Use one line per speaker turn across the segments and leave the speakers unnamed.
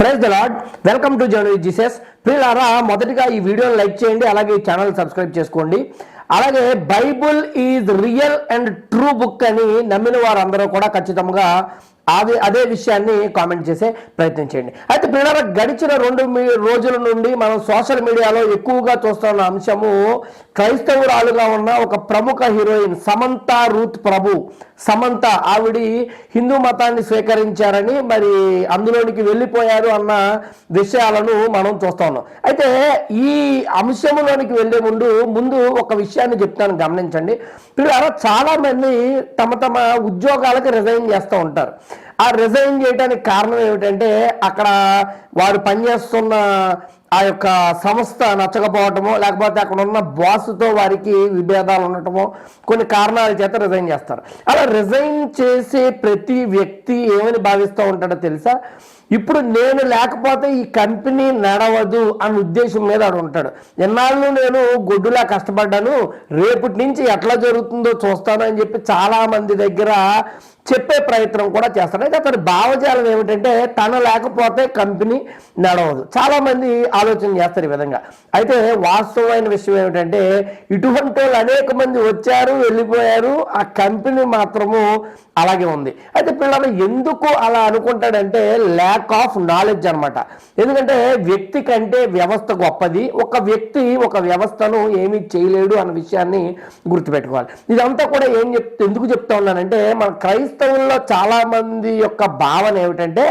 Praise the lord welcome to journey Jesus ప్రియులారా మొదటిగా ఈ వీడియోని లైక్ చేయండి అలాగే ఈ ఛానల్ సబ్స్క్రైబ్ చేసుకోండి. అలాగే Bible is real and true book అని నమ్మిన వారందరూ కూడా ఖచ్చితంగా అదే అదే విషయాన్ని కామెంట్ చేసే ప్రయత్నం చేయండి. అయితే పిల్లల గడిచిన రెండు రోజుల నుండి మనం సోషల్ మీడియాలో ఎక్కువగా చూస్తున్న అంశము క్రైస్తవురాలుగా ఉన్న ఒక ప్రముఖ హీరోయిన్ సమంత రూత్ ప్రభు. సమంత ఆవిడి హిందూ మతాన్ని స్వీకరించారని మరి అందులోనికి వెళ్ళిపోయారు అన్న విషయాలను మనం చూస్తా ఉన్నాం. అయితే ఈ అంశంలోనికి వెళ్ళే ముందు ముందు ఒక విషయాన్ని చెప్తాను గమనించండి. పిల్లలు చాలామంది తమ తమ ఉద్యోగాలకు రిజైన్ చేస్తూ ఉంటారు. ఆ రిజైన్ చేయడానికి కారణం ఏమిటంటే అక్కడ వారు పనిచేస్తున్న ఆ యొక్క సంస్థ నచ్చకపోవటమో లేకపోతే అక్కడ ఉన్న బాస్తో వారికి విభేదాలు ఉండటమో కొన్ని కారణాల చేత రిజైన్ చేస్తారు. అలా రిజైన్ చేసే ప్రతి వ్యక్తి ఏమని భావిస్తూ ఉంటాడో తెలుసా? ఇప్పుడు నేను లేకపోతే ఈ కంపెనీ నడవదు అన్న ఉద్దేశం మీద ఆడు ఉంటాడు. ఎన్నాళ్ళు నేను గొడ్డులా కష్టపడ్డాను రేపటి నుంచి ఎట్లా జరుగుతుందో చూస్తాను అని చెప్పి చాలామంది దగ్గర చెప్పే ప్రయత్నం కూడా చేస్తాడు. అయితే అతని భావజాలం ఏమిటంటే తను లేకపోతే కంపెనీ నడవదు. చాలామంది ఆలోచన చేస్తారు ఈ విధంగా. అయితే వాస్తవమైన విషయం ఏమిటంటే ఇటువంటి వాళ్ళు అనేక మంది వచ్చారు వెళ్ళిపోయారు ఆ కంపెనీ మాత్రము అలాగే ఉంది. అయితే పిల్లలు ఎందుకు అలా అనుకుంటాడంటే ల్యాక్ ఆఫ్ నాలెడ్జ్ అనమాట ఎందుకంటే వ్యక్తి కంటే వ్యవస్థ గొప్పది. ఒక వ్యక్తి ఒక వ్యవస్థను ఏమీ చేయలేడు అన్న విషయాన్ని గుర్తుపెట్టుకోవాలి. ఇదంతా కూడా ఏం చెప్ ఎందుకు చెప్తా ఉన్నానంటే మన క్రైస్తవుల్లో చాలా మంది యొక్క భావన ఏమిటంటే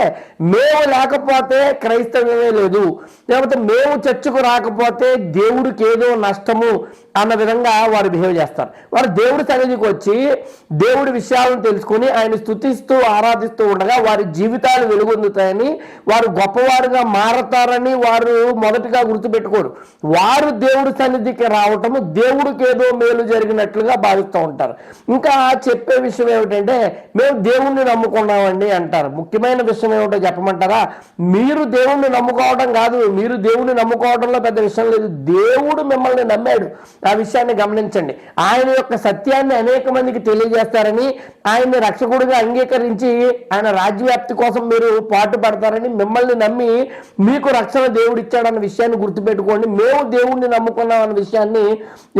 మేము లేకపోతే క్రైస్తవమే లేదు. లేకపోతే మేము చర్చకు రాకపోతే దేవుడికి ఏదో నష్టము అన్న విధంగా వారు బిహేవ్ చేస్తారు. వారు దేవుడి సన్నిధికి వచ్చి దేవుడి విషయాలను తెలుసుకుని ఆయన స్థుతిస్తూ ఆరాధిస్తూ ఉండగా వారి జీవితాలు వెలుగొందుతాయని వారు గొప్పవారుగా మారతారని వారు మొదటిగా గుర్తుపెట్టుకోరు. వారు దేవుడి సన్నిధికి రావటము దేవుడికి ఏదో మేలు జరిగినట్లుగా భావిస్తూ ఉంటారు. ఇంకా చెప్పే విషయం ఏమిటంటే మేము దేవుణ్ణి నమ్ముకున్నామండి అంటారు. ముఖ్యమైన విషయం ఏమిటో చెప్పమంటారా? మీరు దేవుణ్ణి నమ్ముకోవడం కాదు. మీరు దేవుణ్ణి నమ్ముకోవడంలో పెద్ద విషయం లేదు. దేవుడు మిమ్మల్ని నమ్మాడు. ఆ విషయాన్ని గమనించండి. ఆయన యొక్క సత్యాన్ని అనేక మందికి తెలియజేస్తారని ఆయన్ని రక్షకుడిగా అంగీకరించి ఆయన రాజ్యవ్యాప్తి కోసం మీరు పాటు పడతారని మిమ్మల్ని నమ్మి మీకు రక్షణ దేవుడు ఇచ్చాడన్న విషయాన్ని గుర్తుపెట్టుకోండి. మేము దేవుడిని నమ్ముకున్నాం అన్న విషయాన్ని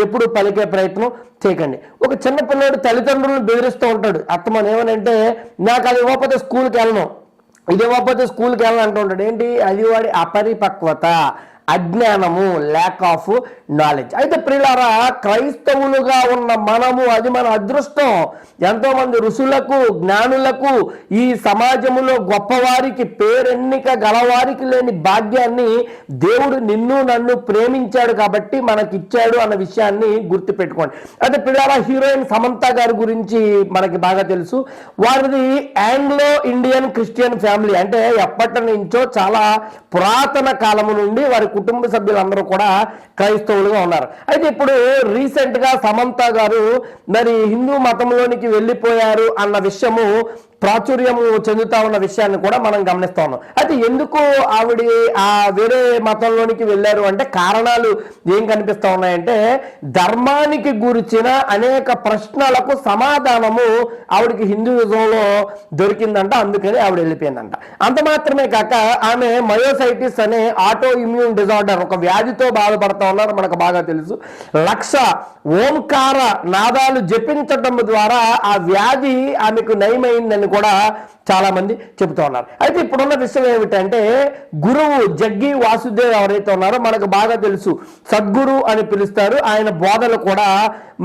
ఎప్పుడు పలికే ప్రయత్నం చేయకండి. ఒక చిన్న పిల్లడు తల్లిదండ్రులను బెదిరిస్తూ ఉంటాడు. అత్తమని ఏమనంటే నాకు అది ఇవ్వకపోతే స్కూల్కి వెళ్ళను. ఇది ఇవ్వకపోతే స్కూల్కి వెళ్ళను అంటూ ఉంటాడు. ఏంటి? అది వాడి అపరిపక్వత. అజ్ఞానము ల్యాక్ ఆఫ్ నాలెడ్జ్ అయితే ప్రిలారా క్రైస్తవులుగా ఉన్న మనము అది మన అదృష్టం. ఎంతోమంది ఋషులకు జ్ఞానులకు ఈ సమాజములో గొప్పవారికి పేరెన్నిక గలవారికి లేని భాగ్యాన్ని దేవుడు నిన్ను నన్ను ప్రేమించాడు కాబట్టి మనకిచ్చాడు అన్న విషయాన్ని గుర్తుపెట్టుకోండి. అయితే పిల్లారా హీరోయిన్ సమంత గారి గురించి మనకి బాగా తెలుసు. వారిది ఆంగ్లో ఇండియన్ క్రిస్టియన్ ఫ్యామిలీ అంటే ఎప్పటి నుంచో చాలా పురాతన కాలము నుండి వారి కుటుంబ సభ్యులందరూ కూడా క్రైస్తవులుగా ఉన్నారు. అయితే ఇప్పుడు రీసెంట్గా సమంత గారు మరి హిందూ మతంలోనికి వెళ్ళిపోయారు అన్న విషయము ప్రాచుర్యము చెందుతా ఉన్న విషయాన్ని కూడా మనం గమనిస్తా ఉన్నాం. అయితే ఎందుకు ఆవిడ ఆ వేరే మతంలోనికి వెళ్ళారు అంటే కారణాలు ఏం కనిపిస్తూ ఉన్నాయంటే ధర్మానికి గురించిన అనేక ప్రశ్నలకు సమాధానము ఆవిడకి హిందూయిజంలో దొరికిందంట అందుకని ఆవిడ వెళ్ళిపోయిందంట. అంత మాత్రమే కాక ఆమె మయోసైటిస్ అనే ఆటో ఇమ్యూన్ డిజార్డర్ ఒక వ్యాధితో బాధపడతా ఉన్నారు మనకు బాగా తెలుసు. లక్ష ఓంకార నాదాలు జపించడం ద్వారా ఆ వ్యాధి ఆమెకు నయమైందని కూడా చాలా మంది చెబుతూ ఉన్నారు. అయితే ఇప్పుడున్న విషయం ఏమిటంటే గురువు జగ్గి వాసుదేవ్ ఎవరైతే ఉన్నారో మనకు బాగా తెలుసు. సద్గురు అని పిలుస్తారు. ఆయన బోధలు కూడా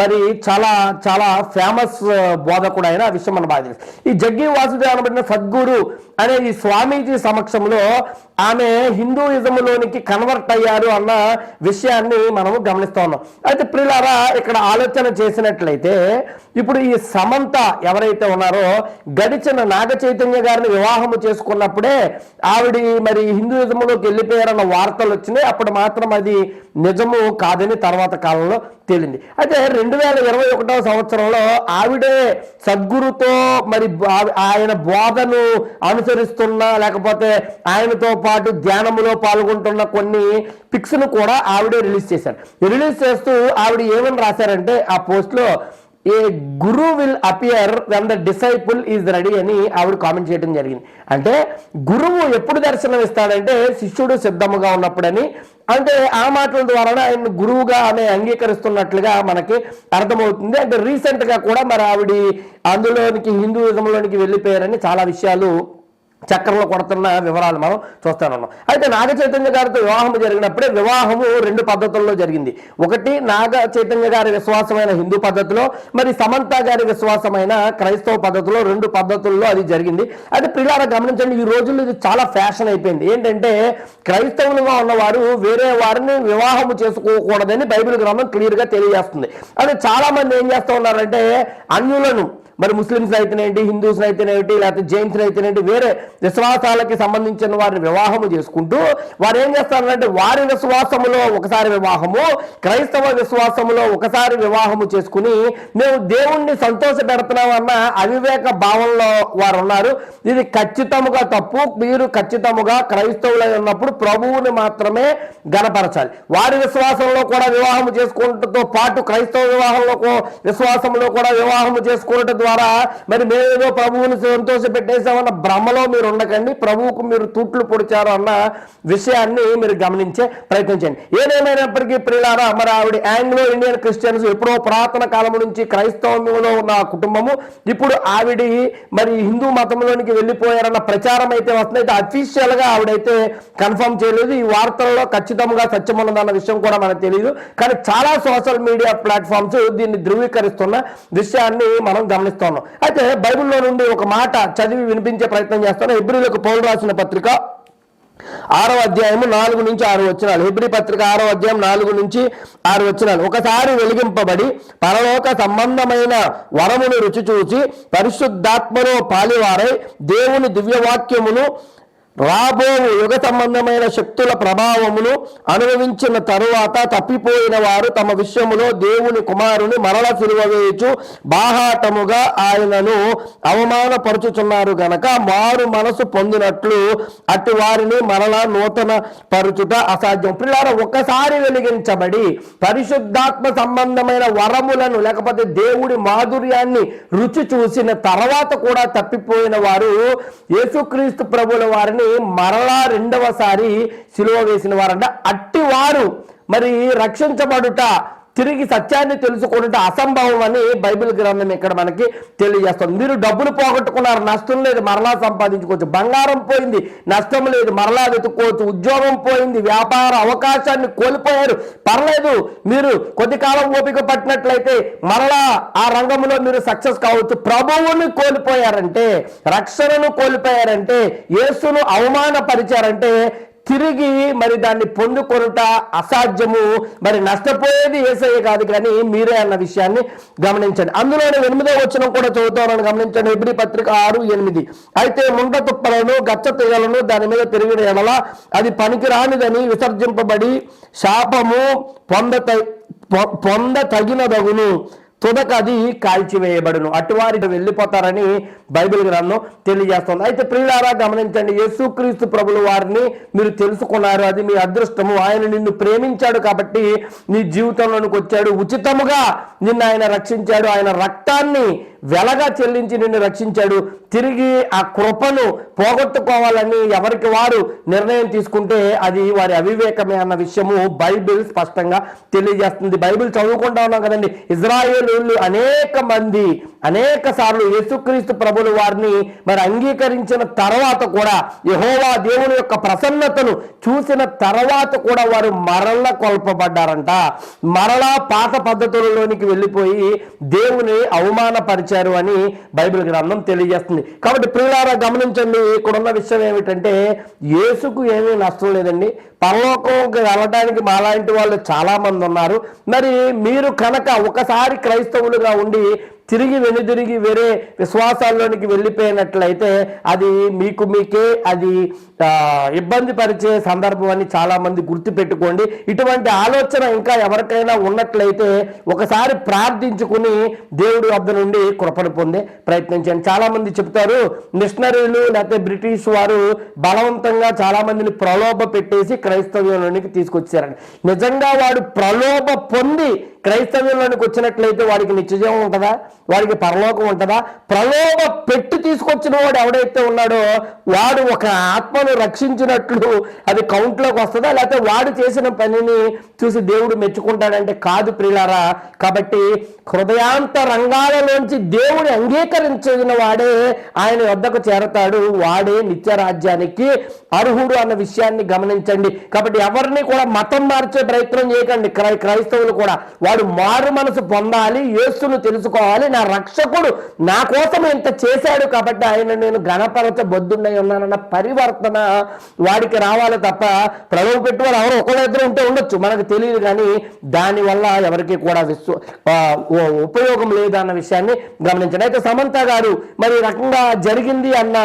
మరి చాలా చాలా ఫేమస్ బోధకుడు ఆయన ఆ విషయం మన బాగా తెలుసు. ఈ జగ్గి వాసుదేవ్ అనబడిన సద్గురు అనే ఈ స్వామీజీ సమక్షంలో ఆమె హిందూయిజంలోనికి కన్వర్ట్ అయ్యారు అన్న విషయాన్ని మనము గమనిస్తూ ఉన్నాం. అయితే ప్రిలారా ఇక్కడ ఆలోచన చేసినట్లయితే ఇప్పుడు ఈ సమంత ఎవరైతే ఉన్నారో నడిచిన నాగ చైతన్య గారిని వివాహము చేసుకున్నప్పుడే ఆవిడ మరి హిందూయిజంలోకి వెళ్ళిపోయారన్న వార్తలు వచ్చినాయి. అప్పుడు మాత్రం అది నిజము కాదని తర్వాత కాలంలో తేలింది. అయితే రెండు వేల ఇరవై ఒకటవ సంవత్సరంలో ఆవిడే సద్గురుతో మరి ఆయన బోధను అనుసరిస్తున్న లేకపోతే ఆయనతో పాటు ధ్యానములో పాల్గొంటున్న కొన్ని పిక్స్ను కూడా ఆవిడే రిలీజ్ చేశారు. రిలీజ్ చేస్తూ ఆవిడ ఏమని రాశారంటే ఆ పోస్ట్లో a guru will appear when the disciple is ready అని ఆవిడ కామెంట్ చేయడం జరిగింది. అంటే గురువు ఎప్పుడు దర్శనం ఇస్తాడంటే శిష్యుడు సిద్ధముగా ఉన్నప్పుడని. అంటే ఆ మాటల ద్వారా ఆయన గురువుగా ఆమె అంగీకరిస్తున్నట్లుగా మనకి అర్థమవుతుంది. అంటే రీసెంట్గా కూడా మరి ఆవిడ అందులోనికి హిందూయిజంలోనికి వెళ్ళిపోయారని చాలా విషయాలు చక్రంలో కొడుతున్న వివరాలు మనం చూస్తానున్నాం అయితే నాగ చైతన్య గారితో వివాహం జరిగినప్పుడే వివాహము రెండు పద్ధతుల్లో జరిగింది. ఒకటి నాగ చైతన్య గారి విశ్వాసమైన హిందూ పద్ధతిలో మరి సమంత గారి విశ్వాసమైన క్రైస్తవ పద్ధతిలో రెండు పద్ధతుల్లో అది జరిగింది. అయితే పిల్లారా గమనించండి ఈ రోజుల్లో ఇది చాలా ఫ్యాషన్ అయిపోయింది. ఏంటంటే క్రైస్తవులుగా ఉన్నవారు వేరే వారిని వివాహము చేసుకోకూడదని బైబిల్ గ్రంథం క్లియర్గా తెలియజేస్తుంది. అది చాలా మంది ఏం చేస్తూ ఉన్నారంటే అన్యులను మరి ముస్లిమ్స్ అయితేనేంటి హిందూస్ అయితేనేంటి లేకపోతే జైన్స్ అయితేనేంటి వేరే విశ్వాసాలకి సంబంధించిన వారిని వివాహము చేసుకుంటూ వారు ఏం చేస్తారంటే వారి విశ్వాసములో ఒకసారి వివాహము క్రైస్తవ విశ్వాసములో ఒకసారి వివాహము చేసుకుని మేము దేవుణ్ణి సంతోష పెడుతున్నామన్న అవివేక భావంలో వారు ఉన్నారు ఇది ఖచ్చితముగా తప్పు. మీరు ఖచ్చితముగా క్రైస్తవులై ఉన్నప్పుడు ప్రభువుని మాత్రమే గనపరచాలి వారి విశ్వాసంలో కూడా వివాహము చేసుకుంటతో పాటు క్రైస్తవ వివాహంలో విశ్వాసంలో కూడా వివాహము చేసుకున్నట్టు ద్వారా మరి మేమేదో ప్రభువుని సంతోష పెట్టేసామన్న భ్రమలో మీరు ఉండకండి ప్రభువుకు మీరు తూట్లు పొడిచారు అన్న విషయాన్ని మీరు గమనించే ప్రయత్నం చేయండి. ఏదేమైనప్పటికీ ప్రియులారా మరి ఆవిడ ఆంగ్లో ఇండియన్ క్రిస్టియన్స్ ఎప్పుడో పురాతన కాలం నుంచి క్రైస్తవంలో ఉన్న కుటుంబము ఇప్పుడు ఆవిడ మరి హిందూ మతంలోనికి వెళ్ళిపోయారన్న ప్రచారం అయితే వస్తుంది. అయితే అఫీషియల్గా ఆవిడైతే కన్ఫర్మ్ చేయలేదు. ఈ వార్తల్లో ఖచ్చితంగా సత్యం ఉన్నదన్న విషయం కూడా మనకు తెలియదు కానీ చాలా సోషల్ మీడియా ప్లాట్ఫామ్స్ దీన్ని ధృవీకరిస్తున్న విషయాన్ని మనం గమనిస్తున్నాం అయితే బైబిల్లో నుండి ఒక మాట చదివి వినిపించే ప్రయత్నం చేస్తాను. ఎబ్రిలకు పౌరులు రాసిన పత్రిక ఆరో అధ్యాయము నాలుగు నుంచి ఆరు వచ్చినాలు హెబ్రి పత్రిక ఆరో అధ్యాయం నాలుగు నుంచి ఆరు వచ్చినాలు ఒకసారి వెలిగింపబడి పరలోక సంబంధమైన వరమును రుచి చూసి పరిశుద్ధాత్మలో పాలివారై దేవుని దివ్యవాక్యమును రాబో యుగ సంబంధమైన శక్తుల ప్రభావమును అనుభవించిన తరువాత తప్పిపోయిన వారు తమ విషయములో దేవుని కుమారుని మరల సిలువవేయచు బాహాటముగా ఆయనను అవమానపరుచుచున్నారు గనక మారు మనసు పొందినట్లు అటు వారిని మరలా నూతన పరుచుట అసాధ్యం. పిల్లల ఒక్కసారి వెలిగించబడి పరిశుద్ధాత్మ సంబంధమైన వరములను లేకపోతే దేవుడి మాధుర్యాన్ని రుచి చూసిన తర్వాత కూడా తప్పిపోయిన వారు యేసుక్రీస్తు ప్రభుల వారిని మరలా రెండవసారి సిలువ వేసిన వారంట. అట్టి వారు మరి రక్షించబడుట తిరిగి సత్యాన్ని తెలుసుకుంటే అసంభవం అని బైబిల్ గ్రంథం ఇక్కడ మనకి తెలియజేస్తుంది. మీరు డబ్బులు పోగొట్టుకున్నారు నష్టం లేదు మరలా సంపాదించుకోవచ్చు. బంగారం పోయింది నష్టం లేదు మరలా వెతుక్కోవచ్చు. ఉద్యోగం పోయింది వ్యాపార అవకాశాన్ని కోల్పోయారు. పర్లేదు మీరు కొద్ది కాలం ఓపిక పట్టినట్లయితే మరలా ఆ రంగంలో మీరు సక్సెస్ కావచ్చు. ప్రభువుని కోల్పోయారంటే రక్షణను కోల్పోయారంటే యేసును అవమానపరిచారంటే తిరిగి మరి దాన్ని పొందుకొనుట అసాధ్యము. మరి నష్టపోయేది ఏసయ్య కాదు కానీ మీరే అన్న విషయాన్ని గమనించండి. అందులోనే ఎనిమిదో వచ్చిన కూడా చదువుతానని గమనించండి. ఎబ్రి పత్రిక ఆరు ఎనిమిది. అయితే ముండ తుప్పలను గచ్చ తీగలను దాని మీద తిరిగిన ఎడల అది పనికిరానిదని విసర్జింపబడి శాపము పొంద పొంద తగినదగును తుదక అది కాల్చివేయబడును. అటువారి వెళ్ళిపోతారని బైబిల్ గ్రంథం తెలియజేస్తుంది. అయితే ప్రియులారా గమనించండి యేసుక్రీస్తు ప్రభులు వారిని మీరు తెలుసుకున్నారు. అది మీ అదృష్టము. ఆయన నిన్ను ప్రేమించాడు కాబట్టి నీ జీవితంలోనికి వచ్చాడు. ఉచితముగా నిన్ను ఆయన రక్షించాడు. ఆయన రక్తాన్ని వెలగా చెల్లించి నిన్ను రక్షించాడు. తిరిగి ఆ కృపను పోగొట్టుకోవాలని ఎవరికి వారు నిర్ణయం తీసుకుంటే అది వారి అవివేకమే అన్న విషయము బైబిల్ స్పష్టంగా తెలియజేస్తుంది. బైబిల్ చదువుకుంటా ఉన్నాం కదండి. ఇజ్రాయేలు అనేక మంది అనేక సార్లు యేసుక్రీస్తు ప్రభులు వారిని మరి అంగీకరించిన తర్వాత కూడా యహోవా దేవుని యొక్క ప్రసన్నతను చూసిన తర్వాత కూడా వారు మరల కొల్పబడ్డారంట. మరలా పాత పద్ధతులలోనికి వెళ్ళిపోయి దేవుని అవమానపరిచారు అని బైబిల్ గ్రంథం తెలియజేస్తుంది. కాబట్టి ప్రియులారా గమనించండి ఇక్కడున్న విషయం ఏమిటంటే యేసుకు ఏమీ నష్టం లేదండి. పరలోకంకి వెళ్ళడానికి మాలాంటి వాళ్ళు చాలామంది ఉన్నారు. మరి మీరు కనుక ఒకసారి క్రైస్తవులుగా ఉండి తిరిగి వెనుదిరిగి వేరే విశ్వాసాల్లోనికి వెళ్ళిపోయినట్లయితే అది మీకు మీకే అది ఇబ్బంది పరిచే సందర్భం అని చాలా మంది గుర్తుపెట్టుకోండి. ఇటువంటి ఆలోచన ఇంకా ఎవరికైనా ఉన్నట్లయితే ఒకసారి ప్రార్థించుకుని దేవుడి వద్ద నుండి కృపను పొందే ప్రయత్నించండి చాలా మంది చెప్తారు మిషనరీలు లేకపోతే బ్రిటిష్ వారు బలవంతంగా చాలా మందిని ప్రలోభ పెట్టేసి క్రైస్తవ్యంలోనికి తీసుకొచ్చారండి. నిజంగా వాడు ప్రలోభ పొంది క్రైస్తవ్యంలోనికి వచ్చినట్లయితే వాడికి నిత్యజీవం ఉంటుందా? వాడికి పరలోకం ఉంటుందా? ప్రలోభ పెట్టి తీసుకొచ్చిన వాడు ఎవడైతే ఉన్నాడో వాడు ఒక ఆత్మను రక్షించినట్లు అది కౌంట్లోకి వస్తుందా? లేకపోతే వాడు చేసిన పనిని చూసి దేవుడు మెచ్చుకుంటాడంటే కాదు ప్రియులారా. కాబట్టి హృదయాంత రంగాలలోంచి దేవుని అంగీకరించిన వాడే ఆయన వద్దకు చేరతాడు. వాడే నిత్య రాజ్యానికి అర్హుడు అన్న విషయాన్ని గమనించండి. కాబట్టి ఎవరిని కూడా మతం మార్చే ప్రయత్నం చేయకండి. క్రై క్రైస్తవులు కూడా. వాడు మారు మనసు పొందాలి యేసును తెలుసుకోవాలి నా రక్షకుడు నా కోసం ఇంత చేశాడు కాబట్టి ఆయన నేను గణపరచ బొద్దున్నై ఉన్నానన్న పరివర్తన వాడికి రావాలి తప్ప ప్రలోభ పెట్టువాడు ఎవరు ఒకళ్ళిద్దరు ఉంటే ఉండొచ్చు. మనకు తెలియదు కానీ దానివల్ల ఎవరికి కూడా విశ్వ ఉపయోగం లేదు అన్న విషయాన్ని గమనించండి. అయితే సమంత గారు మరి ఈ రకంగా జరిగింది అన్న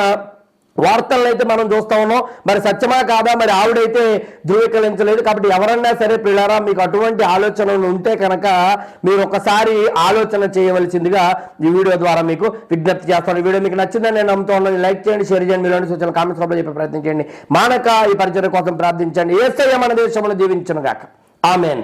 వార్తలను అయితే మనం చూస్తా ఉన్నాం. మరి సత్యమా కాదా? మరి ఆవిడైతే ధృవీకరించలేదు. కాబట్టి ఎవరన్నా సరే పిల్లరా మీకు అటువంటి ఆలోచనలు ఉంటే కనుక మీరు ఒకసారి ఆలోచన చేయవలసిందిగా ఈ వీడియో ద్వారా మీకు విజ్ఞప్తి చేస్తాను. ఈ వీడియో మీకు నచ్చిందని నేను నమ్ముతూ ఉన్నాను. లైక్ చేయండి షేర్ చేయండి. మీలోని సూచనలు కామెంట్స్లో చెప్పే ప్రయత్నం చేయండి. మానక ఈ పరిచయం కోసం ప్రార్థించండి. ఏసయ్య మన దేశంలో జీవించను గాక ఆమెన్.